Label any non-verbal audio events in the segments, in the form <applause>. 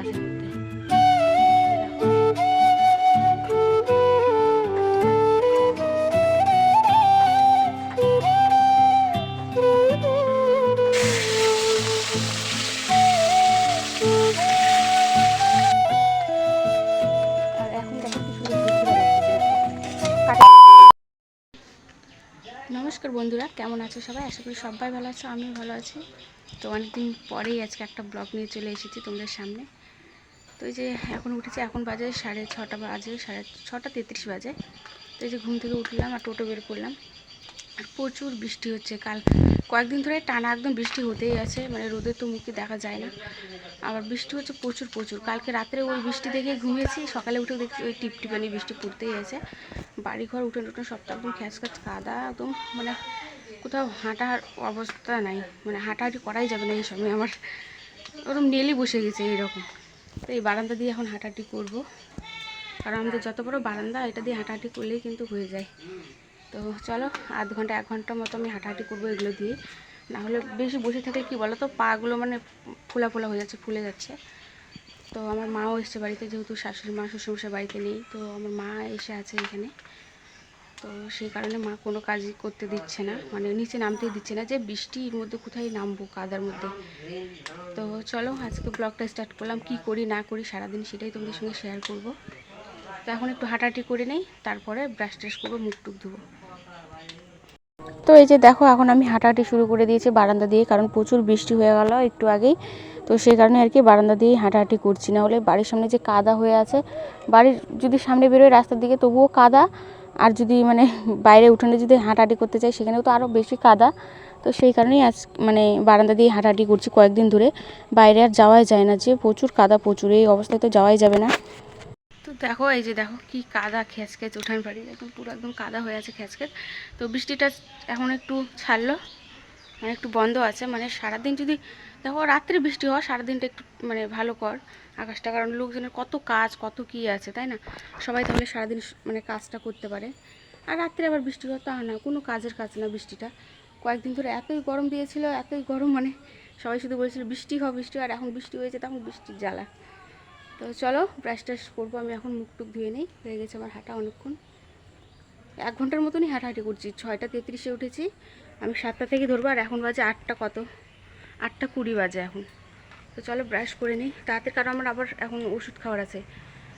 গাছের মধ্যে নমস্কার বন্ধুরা, কেমন আছো সবাই? আশা করি সবাই ভালো আছো, আমিও ভালো আছি। তো অনেকদিন পরেই আজকে একটা ব্লগ নিয়ে চলে এসেছি তোমাদের সামনে। তো এই যে এখন উঠেছি, এখন বাজে সাড়ে ছটা বাজে, সাড়ে ছটা তেত্রিশ বাজে। তো এই যে ঘুম থেকে উঠলাম আর টোটো বের করলাম। প্রচুর বৃষ্টি হচ্ছে কাল। কয়েকদিন ধরে টানা একদম বৃষ্টি হতেই আছে মানে রোদের তো মুখে দেখা যায় না। আবার বৃষ্টি হচ্ছে প্রচুর প্রচুর। কালকে রাত্রে ওই বৃষ্টি দেখে ঘুমিয়েছি, সকালে উঠে দেখছি ওই টিপ টিপানি বৃষ্টি পড়তেই আছে। বাড়িঘর উঠোন টুটন সবটা একদম খ্যাচ খ্যাচ, কাদা একদম মানে কোথাও হাঁটার অবস্থা নাই। মানে হাঁটাহাঁটি করাই যাবে না এই সময় আমার। ওরকম নেলি বসে গেছে এইরকম। তো এই বারান্দা দিয়ে এখন হাঁটাহাঁটি করব। কারণ আমাদের যত বড় বারান্দা, এটা দিয়ে হাঁটাহাঁটি করলেই কিন্তু হয়ে যায়। তো চলো, আধ ঘণ্টা, এক ঘণ্টা মতো আমি হাঁটাহাঁটি করব এগুলো দিয়ে। না হলে বেশি বসে থাকলে কি বলো তো পাগুলো মানে ফোলা ফোলা হয়ে যাচ্ছে, ফুলে যাচ্ছে। তো আমার মাও এসছে বাড়িতে, যেহেতু শাশুড়ি মা, শ্বশুরমশাই বাড়িতে নেই, তো আমার মা এসে আছে এখানে। তো সেই কারণে মা কোনো কাজই করতে দিচ্ছে না। মানে নিচে নামতেই দিচ্ছে না যে বৃষ্টির মধ্যে কোথায় নামবো কাদার মধ্যে। তো চলো আজকে ব্লগটা স্টার্ট করলাম। কি করি না করি সারাদিন সেটাই তোমাদের সঙ্গে শেয়ার করব। তো এখন একটু হাঁটাহাঁটি করে নেই, তারপরে ব্রাশ ট্রাশ করব, মুখ টুক ধুবো। তো এই যে দেখো, এখন আমি হাঁটাহাঁটি শুরু করে দিয়েছি বারান্দা দিয়ে, কারণ প্রচুর বৃষ্টি হয়ে গেল একটু আগেই। তো সেই কারণে আর কি বারান্দা দিয়েই হাঁটাহাঁটি করছি। না হলে বাড়ির সামনে যে কাদা হয়ে আছে, বাড়ির যদি সামনে বেরোয় রাস্তার দিকে, তবুও কাদা। আর যদি মানে বাইরে উঠোনে যদি হাঁটাহাঁটি করতে চাই, সেখানেও তো আরও বেশি কাদা। তো সেই কারণেই আজ মানে বারান্দা দিয়ে হাঁটাহাঁটি করছি কয়েকদিন ধরে। বাইরে আর যাওয়াই যায় না যে, প্রচুর কাদা, প্রচুর। এই অবস্থায় তো যাওয়াই যাবে না। তো দেখো, এই যে দেখো কি কাদা খেঁচ খেঁচ উঠান বাড়ি একদম পুরো একদম কাদা হয়ে আছে খেঁচ খেঁচ তো বৃষ্টিটা এখন একটু ছাড়লো মানে একটু বন্ধ আছে। মানে সারাদিন যদি, দেখো, রাত্রে বৃষ্টি হয় সারাদিনটা একটু মানে ভালো কর। আকাশটা, কারণ লোকজনের কত কাজ, কত কি আছে, তাই না? সবাই তাহলে সারাদিন মানে কাজটা করতে পারে। আর রাত্রে আবার বৃষ্টি তা না, কোনো কাজের কাজ না বৃষ্টিটা। কয়েকদিন ধরে এতই গরম দিয়েছিল, এতই গরম মানে সবাই শুধু বলেছিল, বৃষ্টি হয় বৃষ্টি আর এখন বৃষ্টি হয়েছে, তখন বৃষ্টির জ্বালা। তো চলো ব্রাশ ট্রাশ করব, আমি এখন মুখ টুক ধুয়ে নেই, হয়ে গেছে আমার হাঁটা অনেকক্ষণ। এক ঘণ্টার মতনই হাঁটাহাঁটি করছি, ছয়টা তেত্রিশে উঠেছি, আমি সাতটা থেকে ধরবো, আর এখন বাজে আটটা কত? আটটা কুড়ি বাজে এখন। তো চলো ব্রাশ করে নিই। তাতে কারণ আমার আবার এখন ওষুধ খাওয়ার আছে।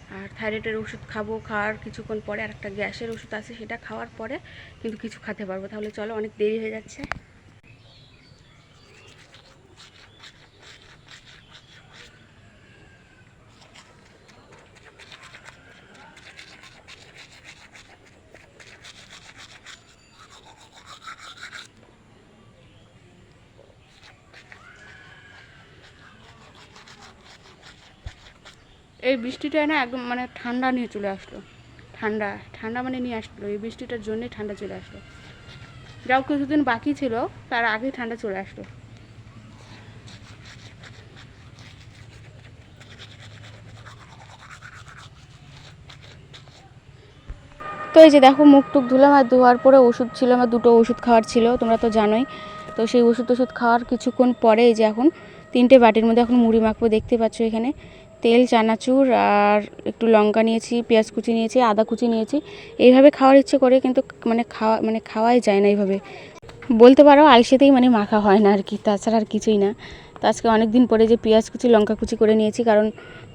আর থাইরয়েডের ওষুধ খাব, খাওয়ার কিছুক্ষণ পরে আর একটা গ্যাসের ওষুধ আছে, সেটা খাওয়ার পরে কিন্তু কিছু খেতে পারব। তাহলে চলো অনেক দেরি হয়ে যাচ্ছে। এই বৃষ্টিটা না একদম মানে ঠান্ডা নিয়ে চলে আসলো। ঠান্ডা ঠান্ডা মানে নিয়ে আসলো। এই বৃষ্টিটার জন্যই ঠান্ডা চলে আসলো। যাও কিছুদিন বাকি ছিল, তার আগে ঠান্ডা চলে আসলো। তো এই যে দেখো, মুখ টুক ধুলাম আর ধোয়ার পরে ওষুধ ছিল, আমার দুটো ওষুধ খাওয়ার ছিল, তোমরা তো জানোই। তো সেই ওষুধ ওষুধ খাওয়ার কিছুক্ষণ পরে এই যে এখন তিনটে বাটির মধ্যে এখন মুড়ি মাখবো, দেখতে পাচ্ছ এখানে। তেল, চানাচুর আর একটু লঙ্কা নিয়েছি, পেঁয়াজ কুচি নিয়েছি, আদা কুচি নিয়েছি। এইভাবে খাওয়ার ইচ্ছে করে কিন্তু মানে খাওয়া মানে খাওয়াই যায় না এইভাবে। বলতে পারো আলসেতেই মানে মাখা হয় না আর কি তাছাড়া আর কিছুই না। তো আজকে অনেক দিন পরে যে পেঁয়াজ কুচি, লঙ্কা কুচি করে নিয়েছি, কারণ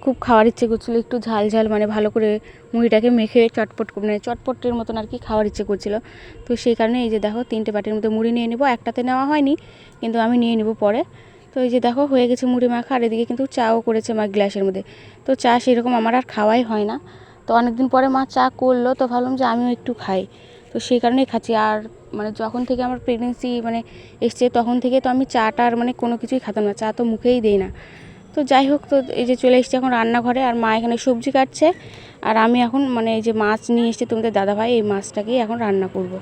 খুব খাওয়ার ইচ্ছে করছিল, একটু ঝাল ঝাল মানে ভালো করে মুড়িটাকে মেখে চটপট মানে চটপটের মতন আর কি খাওয়ার ইচ্ছে করছিল। তো সেই কারণে এই যে দেখো, তিনটে বাটির মধ্যে মুড়ি নিয়ে নেব, একটাতে নেওয়া হয়নি, কিন্তু আমি নিয়ে নেব পরে। তো এই যে দেখো, হয়ে গেছে মুড়ি মাখা, আর এদিকে কিন্তু চাও করেছে মা গ্লাসের মধ্যে। তো চা সেরকম আমার আর খাওয়াই হয় না। তো অনেকদিন পরে মা চা করল, তো ভাবলাম যে আমিও একটু খাই। তো সেই কারণেই খাচ্ছি। আর মানে যখন থেকে আমার প্রেগনেন্সি মানে এসছে, তখন থেকে তো আমি চাটা আর মানে কোনো কিছুই খাতাম না। চা তো মুখেই দেই না। তো যাই হোক, তো এই যে চলে এসেছি এখন রান্নাঘরে, আর মা এখানে সবজি কাটছে। আর আমি এখন মানে এই যে মাছ নিয়ে এসেছি তোমাদের দাদাভাই, এই মাছটাকেই এখন রান্না করব।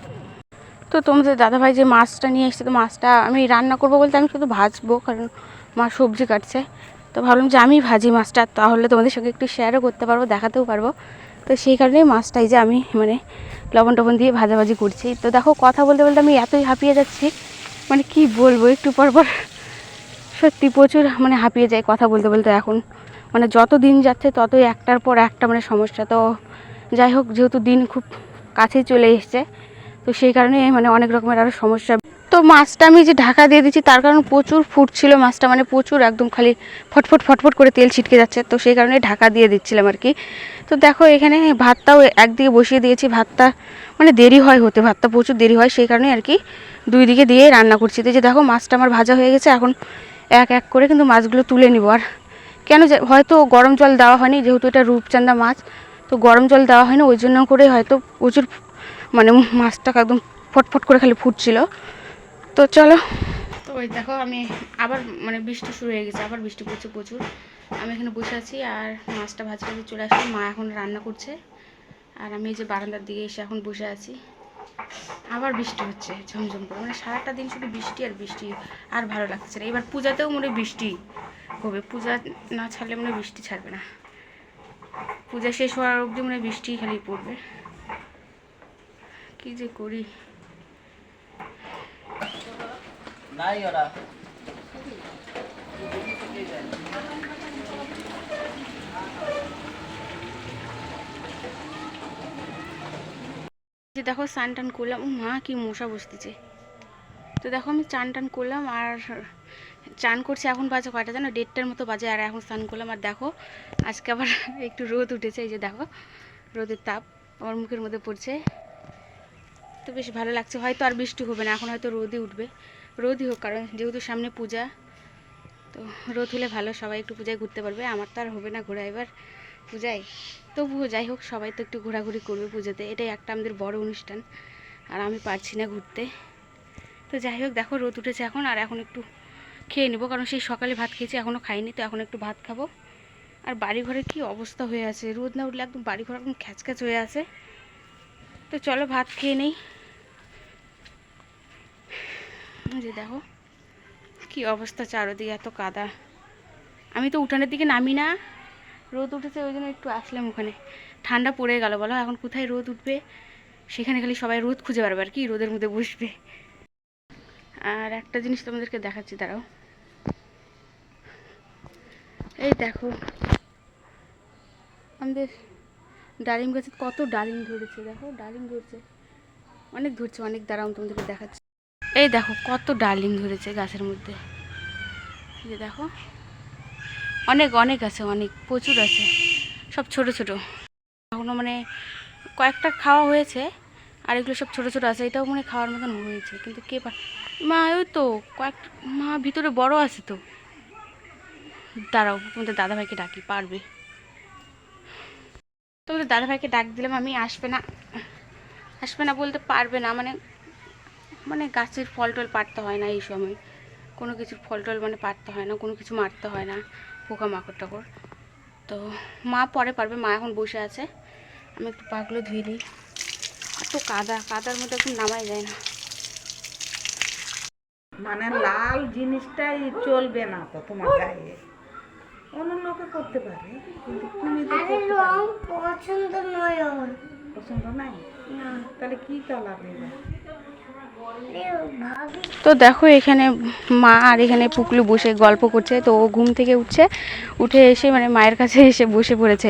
তো তোমাদের দাদাভাই যে মাছটা নিয়ে এসেছে, তো মাছটা আমি রান্না করব বলতে আমি শুধু ভাজবো, কারণ মা সবজি কাটছে। তো ভাবলাম যে আমি ভাজি মাছটা, তাহলে তোমাদের সঙ্গে একটু শেয়ারও করতে পারব, দেখাতেও পারব। তো সেই কারণেই মাছটাই যে আমি মানে লবণ টবণ দিয়ে ভাজাভাজি করছি। তো দেখো, কথা বলতে বলতে আমি এতই হাঁপিয়ে যাচ্ছি মানে কি বলব, একটু পর পর সত্যি প্রচুর মানে হাঁপিয়ে যায় কথা বলতে বলতে এখন। মানে যত দিন যাচ্ছে, ততই একটার পর একটা মানে সমস্যা। তো যাই হোক, যেহেতু দিন খুব কাছেই চলে এসছে তো সেই কারণে মানে অনেক রকমের আরও সমস্যা। তো মাছটা আমি যে ঢাকা দিয়ে দিচ্ছি, তার কারণ প্রচুর ফুটছিল মাছটা মানে প্রচুর একদম খালি ফটফট ফটফট করে তেল ছিটকে যাচ্ছে। তো সেই কারণে ঢাকা দিয়ে দিচ্ছিলাম আর কি। তো দেখো এখানে ভাতটাও একদিকে বসিয়ে দিয়েছি, ভাতটা মানে দেরি হয় হতে, ভাতটা প্রচুর দেরি হয়, সেই কারণে আর কি দুই দিকে দিয়ে রান্না করছি। তো যে দেখো মাছটা আমার ভাজা হয়ে গেছে, এখন এক এক করে কিন্তু মাছগুলো তুলে নিব। আর কেন হয়তো গরম জল দেওয়া হয়নি, যেহেতু এটা রূপচান্দা মাছ, তো গরম জল দেওয়া হয়নি, ওই জন্য করে হয়তো প্রচুর মানে মাছটা একদম ফটফট করে খালি ফুটছিল। তো চলো। তো ওই দেখো, আমি আবার মানে বৃষ্টি শুরু হয়ে গেছে, আবার বৃষ্টি পড়ছে প্রচুর। আমি এখানে বসে আছি আর মাছটা ভাজি ভাজি চলে আসছে মা এখন রান্না করছে। আর আমি এই যে বারান্দার দিকে এসে এখন বসে আছি। আবার বৃষ্টি হচ্ছে, ঝমঝম করে। মানে সারাটা দিন শুধু বৃষ্টি আর বৃষ্টি আর ভালো লাগছে না। এবার পূজাতেও মনে বৃষ্টি হবে। পূজা না ছাড়লে মনে বৃষ্টি ছাড়বে না। পূজা শেষ হওয়ার অবধি মনে বৃষ্টি খালি পড়বে। কি যে করি? নাই ওরা। যে দেখো স্নান টান করলাম। ও মা কি মশা বসতেছে। তো দেখো আমি চান টান করলাম আর চান করছি এখন বাজে কয়টা জানো? দেড়টার মতো বাজে আর এখন স্নান করলাম। আর দেখো আজকে আবার <laughs> একটু রোদ উঠেছে। এই যে দেখো রোদের তাপ। আমার মুখের মধ্যে পড়ছে। তো বেশ ভালো লাগছে। হয়তো আর বৃষ্টি হবে না, এখন হয়তো রোদই উঠবে। রোদই হোক, কারণ যেহেতু সামনে পূজা, তো রোদ হলে ভালো, সবাই একটু পূজায় ঘুরতে পারবে। আমার তো আর হবে না ঘোরা এবার পূজায়। তবুও যাই হোক, সবাই তো একটু ঘোরাঘুরি করবে পুজোতে। এটাই একটা আমাদের বড় অনুষ্ঠান, আর আমি পারছি না ঘুরতে। তো যাই হোক, দেখো রোদ উঠেছে এখন, আর এখন একটু খেয়ে নেব, কারণ সেই সকালে ভাত খেয়েছি, এখনও খাইনি, তো এখন একটু ভাত খাব। আর বাড়ি ঘরে কী অবস্থা হয়ে আছে? রোদ না উঠলে একদম বাড়ি ঘর একদম খ্যাচ খ্যাচ হয়ে আছে। তো চলো ভাত খেয়ে নেই। যে দেখো, কি অবস্থা চারোদিকে এত কাদা। আমি তো উঠানের দিকে নামি না, রোদ উঠেছে ওই জন্য একটু আসলাম ওখানে। ঠান্ডা পড়ে গেল বলো, এখন কোথায় রোদ উঠবে? সেখানে খালি সবাই রোদ খুঁজে পারবে আর কি রোদের মধ্যে বসবে? আর একটা জিনিস তোমাদেরকে দেখাচ্ছি, দাঁড়াও। এই দেখো, আমাদের ডালিম গাছে কত ডালিম ধরেছে, দেখো, ডালিম ধরছে। অনেক ধরছে, অনেক, দাঁড়াও তোমাদেরকে দেখাচ্ছি। এই দেখো, কত ডালিম ধরেছে গাছের মধ্যে। যে দেখো, অনেক অনেক আছে, অনেক, প্রচুর আছে, সব ছোট ছোট। এখনও মানে কয়েকটা খাওয়া হয়েছে, আর এগুলো সব ছোট ছোট আছে, এটাও মানে খাওয়ার মতন হয়েছে, কিন্তু কে মা, ওই তো কয়েক মা, ভিতরে বড় আছে তো। দাঁড়াও, তোমাদের দাদাভাইকে ডাকি, পারবে। তোমাদের দাদাভাইকে ডাক দিলাম, আমি আসবে না। আসবে না বলতে পারবে না মানে মানে গাছের ফল টল পাড়তে হয় না এই সময়। কোনো কিছুর ফল টল মানে পাড়তে হয় না কোনো কিছু মারতে হয় না পোকা মাকড় টাকড়। তো মা পরে পারবে মা এখন বসে আছে। আমি একটু পাগুলো ধুয়ে নিই। এত কাদা কাদার মধ্যে একদম নামাই যায় না। মানে লাল জিনিসটাই চলবে না তো তোমার গায়ে। অন্য লোকে করতে পারে কিন্তু তুমি। পছন্দ নয় ওর। পছন্দ নাই? তাহলে কি কালার নেবে তো দেখো এখানে মা আর এখানে পুকলু বসে গল্প করছে, তো ও ঘুম থেকে উঠছে, উঠে এসে মানে মায়ের কাছে এসে বসে পড়েছে।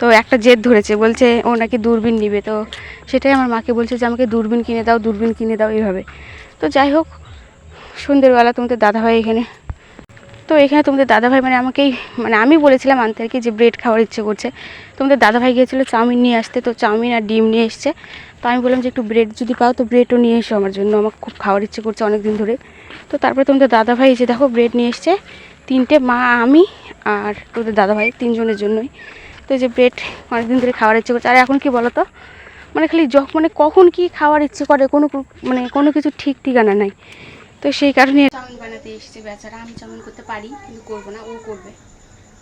তো একটা জেদ ধরেছে, বলছে ও নাকি দূরবীন নিবে, তো সেটাই আমার মাকে বলছে যে, আমাকে দূরবীন কিনে দাও, দূরবীন কিনে দাও এইভাবে। তো যাই হোক সন্ধ্যেবেলা তোমাদের দাদাভাই এখানে। তো এখানে তোমাদের দাদাভাই মানে আমাকেই মানে আমি বলেছিলাম আনতে আর কি যে, ব্রেড খাওয়ার ইচ্ছে করছে। তোমাদের দাদাভাই গিয়েছিল চাউমিন নিয়ে আসতে, তো চাউমিন আর ডিম নিয়ে এসছে। আমি বললাম যে একটু ব্রেড যদি পাও তো ব্রেডও নিয়ে এসো আমার জন্য। আমার খুব খাওয়ার ইচ্ছে করছে অনেক দিন ধরে। তো তারপরে তোমাদের দাদাভাই যে দেখো ব্রেড নিয়ে এসছে। তিনটে মা, আমি আর তোদের দাদাভাই তিনজনের জন্যই। তো যে ব্রেড অনেকদিন ধরে খাওয়ার ইচ্ছে করছে। আর এখন কি বলো তো মানে খালি যখন মানে কখন কি খাওয়ার ইচ্ছে করে কোনো মানে কোনো কিছু ঠিক ঠিকানা নাই। তো সেই কারণে চাউমিন বানাতে এসেছে বেচারা। আমি চাউমিন করতে পারি, কিন্তু করব না। ও করবে।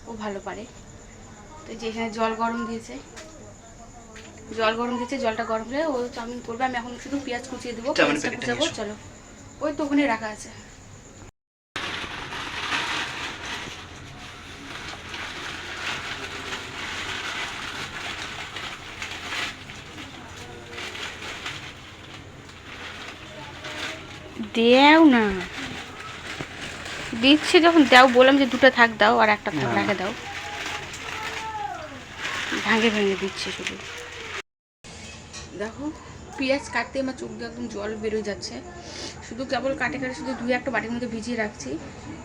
ও ভালো পারে। তো যেখানে জল গরম দিয়েছে। জল গরম দিয়েছে জলটা গরম হলে ও চাউমিন করবে আমি এখন শুধু পেঁয়াজ কুচিয়ে দেবো পেঁয়াজটা কুচাবো চলো। ওই তো ওখানে রাখা আছে। দেও না। দিচ্ছে যখন দাও বললাম যে দুটো থাক দাও আর একটা থাক না। রেখে দাও। ভাঙে ভেঙে দিচ্ছি শুধু। দেখো, পেঁয়াজ কাটতে আমার চোখ দিয়ে একদম জল বেরোয় যাচ্ছে। শুধু কেবল কাটে কাটে শুধু দুই একটা বাটির মধ্যে ভিজিয়ে রাখছি,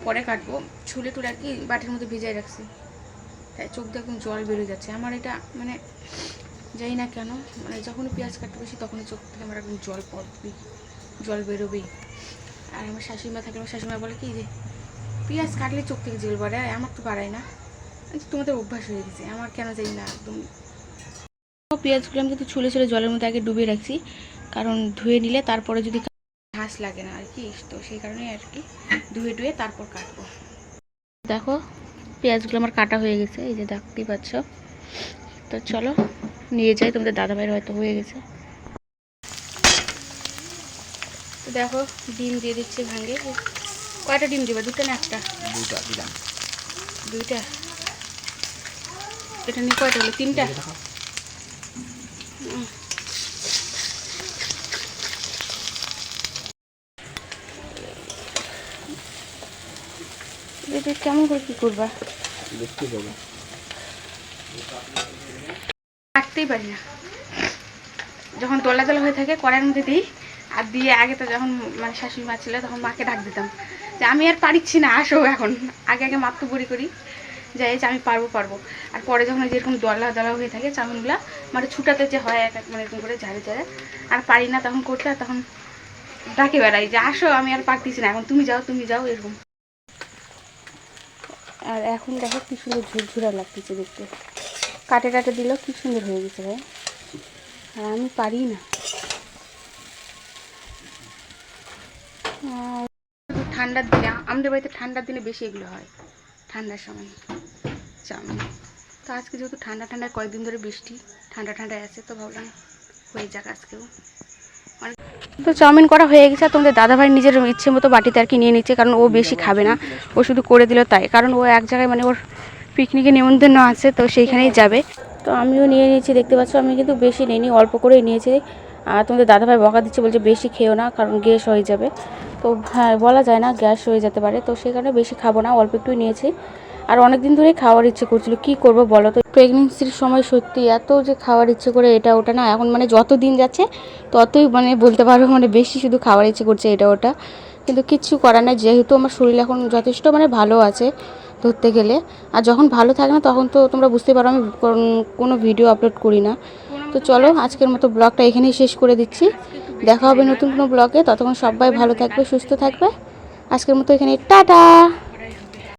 পরে কাটবো। ছুলে টুলে আর কি বাটির মধ্যে ভিজিয়ে রাখছি। তাই চোখ দিয়ে একদম জল বেরোয় যাচ্ছে। আমার এটা মানে যাই না কেন মানে যখনই পেঁয়াজ কাটতে বসি তখনই চোখ থেকে আমার একদম জল পড়বেই, জল বেরোবেই। আর আমার শাশুড়িমা থাকলে আমার শাশুড়িমা বলে কি যে, পেঁয়াজ কাটলে চোখ থেকে জল বাড়ায় আমার তো বাড়ায় না। তোমাদের অভ্যাস হয়ে গেছে, আমার কেন যাই না, একদম পেঁয়াজগুলো আমি কিন্তু ছুলে ছুলে জলের মধ্যে আগে ডুবিয়ে রাখছি কারণ ধুয়ে নিলে তারপরে যদি ঘাস লাগে না আর কি তো সেই কারণে আর কি ধুয়ে ধুয়ে তারপর কাটবো। দেখো পেঁয়াজগুলো আমার কাটা হয়ে গেছে এই যে দেখতেই পাচ্ছ। তো চলো নিয়ে যাই তোমাদের দাদাভাইয়ের হয়তো হয়ে গেছে। তো দেখো ডিম দিয়ে দিচ্ছে ভাঙে। কয়টা ডিম দিবা? দুটো না একটা? দুইটা দিলাম। দুইটা? এটা নিয়ে কয়টা হলো? তিনটা। এটা কেমন করে কি করবা? দেখতে পাবো। কাটতেই পারি না। যখন দোলা তোলা হয়ে থাকে কড়াইয়ের মধ্যে দিই আর দিয়ে আগে তো যখন মানে শাশুড়ি মা ছিল তখন মাকে ডাক দিতাম যে আমি আর পারিচ্ছি না আসো এখন। আগে আগে মাত্র বুড়ি করি। যাই যে আমি পারব পারব। আর পরে যখন যেরকম দলা দলা হয়ে থাকে চাউমিনগুলো মানে ছুটাতে যে হয় এক এক মানে এরকম করে ঝাড়ে ঝাড়ে। আর পারি না তখন করতে, আর তখন ডাকে বেড়াই যে, আসো, আমি আর পারতেছি না, এখন তুমি যাও তুমি যাও, এরকম। আর এখন দেখো কি সুন্দর ঝুরঝুরা লাগতেছে দেখতে। কাটে কাটে দিলেও কি সুন্দর হয়ে গেছে ভাই। আর আমি পারি না। ঠান্ডার দিনে, আমাদের বাড়িতে ঠান্ডার দিনে বেশি এগুলো হয়, ঠান্ডার সময়। চাউমিন। তো আজকে যেহেতু ঠান্ডা ঠান্ডা, কয়েকদিন ধরে বৃষ্টি, ঠান্ডা ঠান্ডায় আছে, তো ভাবলাম হয়ে যাক আজকেও। তো চাউমিন করা হয়ে গেছে তোমাদের দাদাভাই নিজের ইচ্ছে মতো বাটিতে আর কি নিয়ে নিচ্ছে, কারণ ও বেশি খাবে না। ও শুধু করে দিল তাই, কারণ ও এক জায়গায় মানে ওর পিকনিকে নিমন্ত্রণ আছে, তো সেইখানেই যাবে। তো আমিও নিয়ে নিয়েছি, দেখতে পাচ্ছ, আমি কিন্তু বেশি নিইনি, অল্প করেই নিয়েছি। আর তোমাদের দাদাভাই বকা দিচ্ছে, বলছে বেশি খেও না, কারণ গ্যাস হয়ে যাবে। তো হ্যাঁ বলা যায় না, গ্যাস হয়ে যেতে পারে, তো সেই কারণে বেশি খাব না, অল্প একটুই নিয়েছি। আর অনেক দিন ধরেই খাওয়ার ইচ্ছে করছিল। কি করব বলো তো? প্রেগনেন্সির সময় সত্যি এত যে খাওয়ার ইচ্ছে করে এটা ওটা না, এখন মানে যত দিন যাচ্ছে ততই মানে বলতে পারো মানে বেশি শুধু খাওয়ার ইচ্ছে করছে এটা ওটা। কিন্তু কিচ্ছু করার নাই, যেহেতু আমার শরীর এখন যথেষ্ট মানে ভালো আছে ধরতে গেলে। আর যখন ভালো থাকে না তখন তো তোমরা বুঝতে পারো আমি কোনো ভিডিও আপলোড করি না। তো চলো আজকের মতো ব্লগটা এখানেই শেষ করে দিচ্ছি। দেখা হবে নতুন কোনো ব্লগে। ততক্ষণ সবাই ভালো থাকবে, সুস্থ থাকবে। আজকের মতো এখানে টাটা!